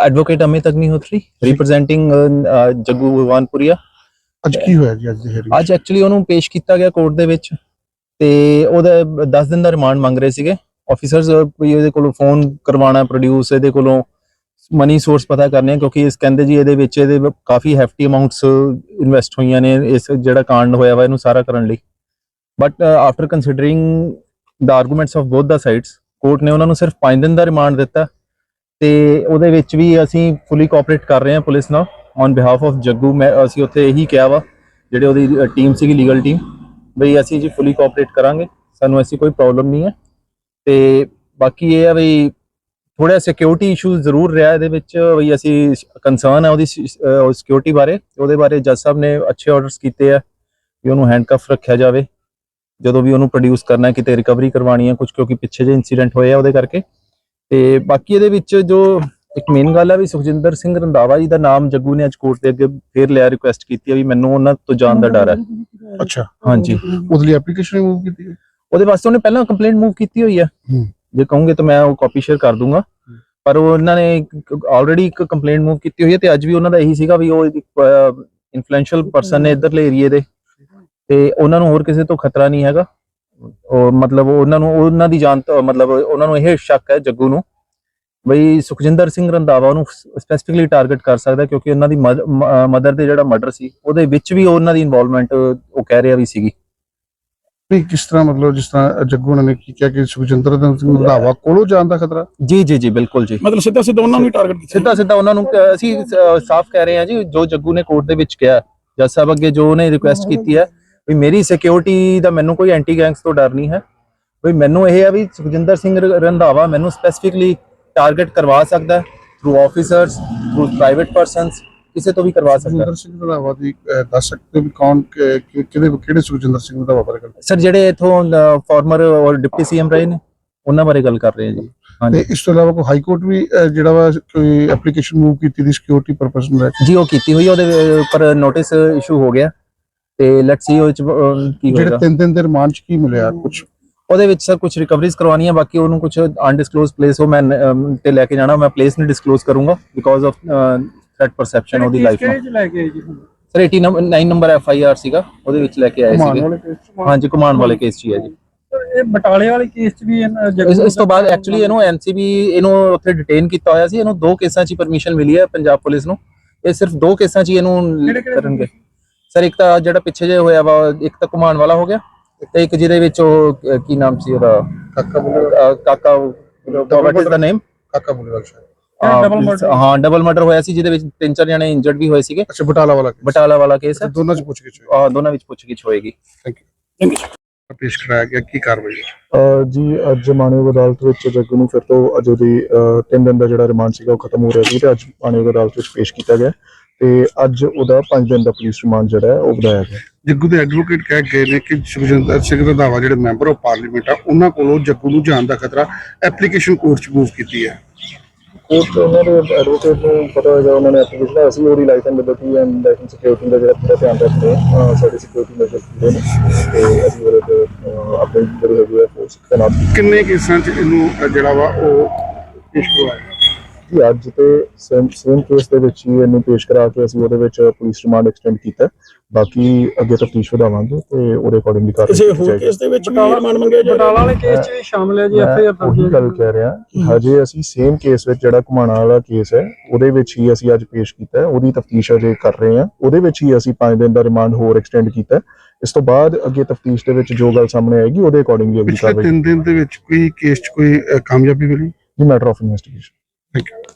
Advocate Amit Agnihotri representing Jaggu Bhagwanpuria ਅੱਜ ਕੀ ਹੋਇਆ ਜੀ ਅੱਜ ਦੀ hearing? ਅੱਜ ਐਕਚੁਅਲੀ ਉਹਨੂੰ ਪੇਸ਼ ਕੀਤਾ ਗਿਆ ਕੋਰਟ ਦੇ ਵਿੱਚ ਤੇ ਉਹਦਾ 10 ਦਿਨ ਦਾ ਰਿਮਾਂਡ ਮੰਗ ਰਹੇ ਸੀਗੇ। ਆਫੀਸਰਸ ਇਹਦੇ ਕੋਲੋਂ ਫੋਨ ਕਰਵਾਉਣਾ ਪ੍ਰੋਡਿਊਸ ਇਹਦੇ ਕੋਲੋਂ ਮਨੀ ਸੋਰਸ ਪਤਾ ਕਰਨੇ ਕਿਉਂਕਿ ਇਸ ਕਹਿੰਦੇ ਜੀ ਇਹਦੇ ਵਿੱਚ ਇਹਦੇ ਕਾਫੀ ਹੈਫਟੀ ਅਮਾਉਂਟਸ ਇਨਵੈਸਟ ਹੋਈਆਂ ਨੇ ਇਸ ਜਿਹੜਾ ਕਾਂਡ ਹੋਇਆ ਵਾ ਇਹਨੂੰ ਸਾਰਾ ਕਰਨ ਲਈ। But after considering the arguments of both the sides court ਨੇ ਉਹਨਾਂ ਨੂੰ ਸਿਰਫ 5 ਦਿਨ ਦਾ ਰਿਮਾਂਡ ਦਿੱਤਾ। ਤੇ ਉਹਦੇ ਵਿੱਚ ਵੀ ਅਸੀਂ ਫੁੱਲੀ ਕੋਆਪਰੇਟ ਕਰ ਰਹੇ ਹਾਂ ਪੁਲਿਸ ਨਾਲ। ਔਨ ਬਿਹਾਫ ਆਫ ਜੱਗੂ, ਮੈਂ, ਅਸੀਂ ਉੱਥੇ ਇਹੀ ਕਿਹਾ ਵਾ, ਜਿਹੜੇ ਉਹਦੀ ਟੀਮ ਸੀਗੀ ਲੀਗਲ ਟੀਮ ਬਈ ਅਸੀਂ ਜੀ ਫੁੱਲੀ ਕੋਆਪਰੇਟ ਕਰਾਂਗੇ, ਸਾਨੂੰ ਐਸੀ ਕੋਈ ਪ੍ਰੋਬਲਮ ਨਹੀਂ ਹੈ। ਤੇ ਬਾਕੀ ਇਹ ਆ ਬਈ ਥੋੜਾ ਸਿਕਿਉਰਿਟੀ ਇਸ਼ੂ ਜ਼ਰੂਰ ਰਿਹਾ ਇਹਦੇ ਵਿੱਚ, ਬਈ ਅਸੀਂ ਕੰਸਰਨ ਹੈ ਉਹਦੀ ਸਿਕਿਉਰਿਟੀ ਬਾਰੇ। ਉਹਦੇ ਬਾਰੇ ਜੱਜ ਸਾਹਿਬ ਨੇ ਅੱਛੇ ਆਰਡਰਸ ਕੀਤੇ ਆ ਕਿ ਉਹਨੂੰ ਹੈਂਡਕਫ ਰੱਖਿਆ ਜਾਵੇ। ਜਦੋਂ ਵੀ ਉਹਨੂੰ ਪ੍ਰੋਡਿਊਸ ਕਰਨਾ ਕਿਤੇ ਰਿਕਵਰੀ ਕਰਵਾਣੀ ਹੈ ਕੁਝ ਕਿਉਂਕਿ ਪਿੱਛੇ ਜੇ ਇਨਸੀਡੈਂਟ ਹੋਏ ਆ ਉਹਦੇ ਕਰਕੇ। ਤੇ ਬਾਕੀ ਇਹਦੇ ਵਿੱਚ ਜੋ ਇੱਕ ਮੇਨ ਗੱਲ ਹੈ ਵੀ ਸੁਖਜਿੰਦਰ ਸਿੰਘ ਰੰਧਾਵਾ ਜੀ ਦਾ ਨਾਮ ਜੱਗੂ ਨੇ ਅੱਜ ਕੋਰਟ ਦੇ ਅੱਗੇ ਫੇਰ ਲਿਆ ਰਿਕੁਐਸਟ ਕੀਤੀ ਹੈ ਵੀ ਮੈਨੂੰ ਉਹਨਾਂ ਤੋਂ ਜਾਣ ਦਾ ਡਰ ਹੈ ਅੱਛਾ। ਹਾਂਜੀ। ਉਹਦੇ ਲਈ ਐਪਲੀਕੇਸ਼ਨ ਰਿਮੂਵ ਕੀਤੀ ਹੈ? ਉਹਦੇ ਵਾਸਤੇ ਉਹਨੇ ਪਹਿਲਾਂ ਕੰਪਲੇਂਟ ਮੂਵ ਕੀਤੀ ਹੋਈ ਹੈ ਹੂੰ। ਜੇ ਕਹੋਗੇ ਤਾਂ ਮੈਂ ਉਹ ਕਾਪੀ ਸ਼ੇਅਰ ਕਰ ਦੂੰਗਾ। ਪਰ ਉਹ ਉਹਨਾਂ ਨੇ ਆਲਰੇਡੀ ਇੱਕ ਕੰਪਲੇਂਟ ਮੂਵ ਕੀਤੀ ਹੋਈ ਹੈ ਤੇ ਅੱਜ ਵੀ ਉਹਨਾਂ ਦਾ ਇਹੀ ਸੀਗਾ ਵੀ ਉਹ ਇਨਫਲੂਐਂਸ਼ੀਅਲ ਪਰਸਨ ਨੇ ਇਧਰਲੇ ਏਰੀਏ ਦੇ। ਤੇ ਉਹਨਾਂ ਨੂੰ ਹੋਰ ਕਿਸੇ ਤੋਂ ਖਤਰਾ ਨਹੀਂ ਹੈਗਾ। ਉਹ ਮਤਲਬ ਉਹਨਾਂ ਨੂੰ ਉਹਨਾਂ ਦੀ ਜਾਨ ਤੋਂ ਮਤਲਬ ਉਹਨਾਂ ਨੂੰ ਇਹ ਸ਼ੱਕ ਹੈ ਜੱਗੂ ਨੂੰ ਬਈ ਸੁਖਜਿੰਦਰ ਸਿੰਘ ਰੰਧਾਵਾ ਉਹਨੂੰ ਸਪੈਸੀਫਿਕਲੀ ਟਾਰਗੇਟ ਕਰ ਸਕਦਾ ਕਿਉਂਕਿ ਉਹਨਾਂ ਦੀ ਮਦਰ ਦੇ ਜਿਹੜਾ ਮਰਡਰ ਸੀ ਉਹਦੇ ਵਿੱਚ ਵੀ ਉਹਨਾਂ ਦੀ ਇਨਵੋਲਵਮੈਂਟ ਉਹ ਕਹਿ ਰਿਹਾ ਵੀ ਸੀਗੀ। ਨਹੀਂ ਕਿਸ ਤਰ੍ਹਾਂ ਮਤਲਬ ਜਿਸ ਤਰ੍ਹਾਂ ਜੱਗੂ ਨੇ ਕੀ ਕਿਹਾ ਕਿ ਸੁਖਜਿੰਦਰ ਸਿੰਘ ਰੰਧਾਵਾ ਕੋਲੋਂ ਜਾਣ ਦਾ ਖਤਰਾ? ਜੀ ਜੀ ਜੀ ਬਿਲਕੁਲ ਜੀ। ਮਤਲਬ ਸਿੱਧਾ ਸਿੱਧਾ ਉਹਨਾਂ ਨੂੰ ਹੀ ਟਾਰਗੇਟ ਕੀਤਾ। ਸਿੱਧਾ ਸਿੱਧਾ ਉਹਨਾਂ ਨੂੰ ਅਸੀਂ ਸਾਫ਼ ਕਹਿ ਰਹੇ ਹਾਂ ਜੀ ਜੋ ਜੱਗੂ ਨੇ ਕੋਰਟ ਦੇ ਵਿੱਚ ਕਿਹਾ ਜੱਜ ਸਾਹਿਬ ਅੱਗੇ ਜੋ ਉਹਨੇ ਰਿਕੁਐਸਟ ਕੀਤੀ ਹੈ ਵੀ ਮੇਰੀ ਸਿਕਿਉਰਿਟੀ ਦਾ ਮੈਨੂੰ ਕੋਈ ਐਂਟੀ ਗੈਂਗਸ ਤੋਂ ਡਰ ਨਹੀਂ ਹੈ। ਵੀ ਮੈਨੂੰ ਇਹ ਹੈ ਵੀ ਸੁਖਜਿੰਦਰ ਸਿੰਘ ਰੰਧਾਵਾ ਮੈਨੂੰ ਸਪੈਸੀਫਿਕਲੀ ਟਾਰਗੇਟ ਕਰਵਾ ਸਕਦਾ through officers through private persons ਕਿਸੇ ਤੋਂ ਵੀ ਕਰਵਾ ਸਕਦਾ ਸੁਖਜਿੰਦਰ ਸਿੰਘ ਰੰਧਾਵਾ ਦੀ ਦੱਸ ਸਕਦੇ ਵੀ ਕੌਣ ਕਿਹਦੇ ਕਿਹੜੇ ਸੁਖਜਿੰਦਰ ਸਿੰਘ ਰੰਧਾਵਾ ਬਾਰੇ ਗੱਲ ਸਰ ਜਿਹੜੇ ਇਥੋਂ ਫਾਰਮਰ ਔਰ ਡਿਪਟੀ ਸੀਐਮ ਰਹੇ ਨੇ ਉਹਨਾਂ ਬਾਰੇ ਗੱਲ ਕਰ ਰਹੇ ਹਾਂ ਜੀ। ਤੇ ਇਸ ਤੋਂ ਇਲਾਵਾ ਕੋਈ ਹਾਈ ਕੋਰਟ ਵੀ ਜਿਹੜਾ ਵਾ ਕੋਈ ਐਪਲੀਕੇਸ਼ਨ ਮੂਵ ਕੀਤੀ ਦੀ ਸਿਕਿਉਰਿਟੀ ਪਰਪਸ ਨੂੰ ਲੈ ਕੇ? ਜੀ ਉਹ ਕੀਤੀ ਹੋਈ ਉਹਦੇ ਉੱਪਰ ਨੋਟਿਸ ਇਸ਼ੂ ਹੋ ਗਿਆ। ਤੇ ਲੈਟਸ ਸੀ ਉਹ 'ਚ, ਅਹ, ਕੀ ਜਿਹੜੇ ਹੋਏਗਾ। ਤਿੰਨ ਦਿਨ ਦੇ ਰਿਮਾਂਡ ਚ ਕੀ ਮਿਲਿਆ ਕੁਝ ਉਹਦੇ ਵਿੱਚ ਸਰ ਕੁਝ ਰਿਕਵਰੀਜ਼ ਕਰਵਾਉਣੀਆਂ ਬਾਕੀ ਉਹਨੂੰ ਕੁਝ ਅਨਡਿਸਕਲੋਜ਼ ਪਲੇਸ ਉਹ ਮੈਂ ਅਮ, ਤੇ ਲੈ ਕੇ ਜਾਣਾ ਮੈਂ ਪਲੇਸ ਨਹੀਂ ਡਿਸਕਲੋਜ਼ ਕਰੂੰਗਾ ਬਿਕੋਜ਼ ਆਫ ਥ੍ਰੈਟ ਪਰਸੈਪਸ਼ਨ ਉਹਦੀ ਲਾਈਫ ਨੂੰ ਚ ਲੈ ਕੇ ਆਏ ਜੀ sir 89 number 9 number F I R ਸੀਗਾ ਉਹਦੇ ਵਿੱਚ ਲੈ ਕੇ ਆਏ ਸੀਗੇ। ਵਾਲੇ case 'ਚ। ਹਾਂਜੀ ਘੁਮਾਉਣ ਵਾਲੇ ਕੇਸ 'ਚ ਹੀ ਹੈ ਜੀ। ਇਹ ਬਟਾਲੇ ਵਾਲੇ ਕੇਸ ਚ ਵੀ ਇਹਨਾਂ ਇਸ ਇਸ ਤੋਂ ਬਾਅਦ ਐਕਚੁਅਲੀ ਇਹਨੂੰ ਐਨਸੀਬੀ ਇਹਨੂੰ ਉੱਥੇ ਡਿਟੇਨ ਕੀਤਾ ਹੋਇਆ ਸੀ ਇਹਨੂੰ ਦੋ ਕੇਸਾਂ 'ਚ ਪਰਮਿਸ਼ਨ ਮਿਲੀ ਹੈ ਪੰਜਾਬ ਪੁਲਿਸ ਨੂੰ। ਇਹ ਸਿਰਫ ਦੋ ਕੇਸਾਂ 'ਚ ਹੀ ਇਹਨੂੰ ਕਿਹੜੇ-ਕਿਹੜੇ ਕਰਨਗੇ। ਸਰ ਇੱਕ ਤਾਂ ਜਿਹੜਾ ਪਿੱਛੇ ਜੇ ਹੋਇਆ ਵਾ ਇੱਕ ਤਾਂ ਘੁਮਾਉਣ ਵਾਲਾ ਹੋ ਗਿਆ ਤੇ ਇੱਕ ਜਿਹਦੇ ਵਿੱਚ ਉਹ ਅਹ, ਕੀ ਨਾਮ ਸੀ ਉਹਦਾ? ਕਾਕਾ ਬੁੱਲੇ ਅਹ, ਕਾਕਾ ਵਾਟ ਇਜ਼ ਦਾ ਨੇਮ ਕਾਕਾ ਬੁੱਲੇ ਵਾਲਾ ਸ਼ਾਇਦ ਹਾਂ, double murder? ਹਾਂ ਡਬਲ ਮਰਡਰ ਹੋਇਆ ਸੀ ਜਿਹਦੇ ਵਿੱਚ ਤਿੰਨ ਚਾਰ ਜਣੇ ਇੰਜਰਡ ਵੀ ਹੋਏ ਸੀਗੇ। ਅੱਛਾ ਬਟਾਲਾ ਵਾਲਾ case। ਬਟਾਲਾ ਵਾਲਾ ਕੇਸ ਹੈ। ਦੋਨਾਂ ਚ ਪੁੱਛ ਕੇ ਚੋਈ ਆਹ, ਦੋਨਾਂ ਵਿੱਚ ਪੁੱਛਗਿੱਛ ਹੋਏਗੀ। ਥੈਂਕ ਯੂ ਪੇਸ਼ ਕਰਾਇਆ ਗਿਆ ਕੀ ਕਾਰਵਾਈ ਹੈ? ਜੀ ਅੱਜ ਮਾਨਯੋਗ ਅਦਾਲਤ ਵਿੱਚ ਜੱਗੂ ਨੂੰ ਫਿਰ ਤੋਂ ਅੱਜ ਤਿੰਨ ਦਿਨ ਦਾ ਜਿਹੜਾ ਰਿਮਾਂਡ ਸੀਗਾ ਉਹ ਖਤਮ ਹੋ ਰਿਹਾ ਸੀ ਤੇ ਅੱਜ ਮਾਨਯੋਗ ਅਦਾਲਤ ਵਿੱਚ ਪੇਸ਼ ਕੀਤਾ ਗਿਆ। ਤੇ ਅੱਜ ਉਹਦਾ 5 ਦਿਨ ਦਾ ਪੁਲਿਸ ਰਿਮਾਂਡ ਜਿਹੜਾ ਹੈ ਉਹ ਵਧਾਇਆ ਗਿਆ। ਜੱਗੂ ਦੇ ਐਡਵੋਕੇਟ ਕਹਿ ਗਏ ਨੇ ਕਿ ਸੁਖਜਿੰਦਰ ਸਿੰਘ ਰੰਧਾਵਾ ਜਿਹੜੇ ਮੈਂਬਰ ਆਫ ਪਾਰਲੀਮੈਂਟ ਆ ਉਹਨਾਂ ਕੋਲੋਂ ਜੱਗੂ ਨੂੰ ਜਾਣ ਦਾ ਖਤਰਾ ਐਪਲੀਕੇਸ਼ਨ ਕੋਰਟ ਚ ਮੂਵ ਕੀਤੀ ਹੈ। ਕੋਰਟ ਉਹਨਾਂ ਦੇ ਐਡਵੋਕੇਟ ਨੂੰ ਪਤਾ ਹੋਏਗਾ ਉਹਨਾਂ ਨੇ ਐਪਲੀਕੇਸ਼ਨ ਅਸੀਂ ਉਹਦੀ life and liberty and and security ਦਾ ਜਿਹੜਾ ਪੂਰਾ ਧਿਆਨ ਰੱਖਦੇ ਹਾਂ। ਸਾਡੀ ਸਿਕਿਉਰਿਟੀ ਮੈਜਰਸ ਪੂਰੇ ਨੇ ਤੇ ਅਸੀਂ ਉਹਦੇ ਤੇ ਆਪਣੀ ਜਿਹੜੀ ਹੈਗੀ ਹੈ ਫੋਰਸ ਤੈਨਾਤ ਕਿੰਨੇ ਕੇਸਾਂ ਚ ਇਹਨੂੰ ਜਿਹੜਾ ਵਾ ਉਹ ਪੇਸ਼ ਕਰਵਾਇਆ? ਜੀ ਅੱਜ ਤੇ ਸੇਮ ਸੇਮ ਕੇਸ ਦੇ ਵਿੱਚ ਹੀ ਇਹਨੂੰ ਪੇਸ਼ ਕਰਾ ਕੇ ਅਸੀਂ ਉਹਦੇ ਵਿੱਚ ਪੁਲਿਸ ਰਿਮਾਂਡ ਐਕਸਟੈਂਡ ਕੀਤਾ। ਬਾਕੀ ਅੱਗੇ ਤਫਤੀਸ਼ ਵਧਾਵਾਂਗੇ ਤੇ ਉਹਦੇ ਅਕੋਰਡਿੰਗਲੀ ਕਾਰਵਾਈ ਕਿਸੇ ਕੀਤੀ ਹੋਰ ਜਾਏਗੀ। ਕੇਸ ਦੇ ਵਿੱਚ ਵੀ ਰਿਮਾਂਡ ਮੰਗਿਆ ਜਾ ਬਟਾਲਾ ਵਾਲੇ ਕੇਸ ਚ ਵੀ ਸ਼ਾਮਲ ਹੈ ਜੀ ਐਫ ਆਈ ਆਰ ਗੱਲ ਕਹਿ ਰਿਹਾ। ਕਿ ਹਜੇ ਅਸੀਂ ਸੇਮ ਕੇਸ ਵਿੱਚ ਜਿਹੜਾ ਘੁਮਾਣਾ ਵਾਲਾ ਕੇਸ ਹੈ ਉਹਦੇ ਵਿੱਚ ਹੀ ਅਸੀਂ ਅੱਜ ਪੇਸ਼ ਕੀਤਾ ਉਹਦੀ ਤਫਤੀਸ਼ ਅਜੇ ਕਰ ਰਹੇ ਹਾਂ। ਉਹਦੇ ਵਿੱਚ ਹੀ ਅਸੀਂ 5 ਦਿਨ ਦਾ ਰਿਮਾਂਡ ਹੋਰ ਐਕਸਟੈਂਡ ਕੀਤਾ। ਇਸ ਤੋਂ ਬਾਅਦ ਅੱਗੇ ਤਫਤੀਸ਼ ਦੇ ਵਿੱਚ ਜੋ ਗੱਲ ਸਾਹਮਣੇ ਆਏਗੀ ਉਹਦੇ ਅਕੋਰਡਿੰਗਲੀ ਅਗਲੀ ਪਿਛਲੇ ਕਾਰਵਾਈ ਤਿੰਨ ਦਿਨ ਦੇ ਵਿੱਚ ਕੋਈ ਕੇਸ ਚ ਕੋਈ ਕਾਮਯਾਬੀ ਮਿਲੀ? ਜੀ matter of investigation thank you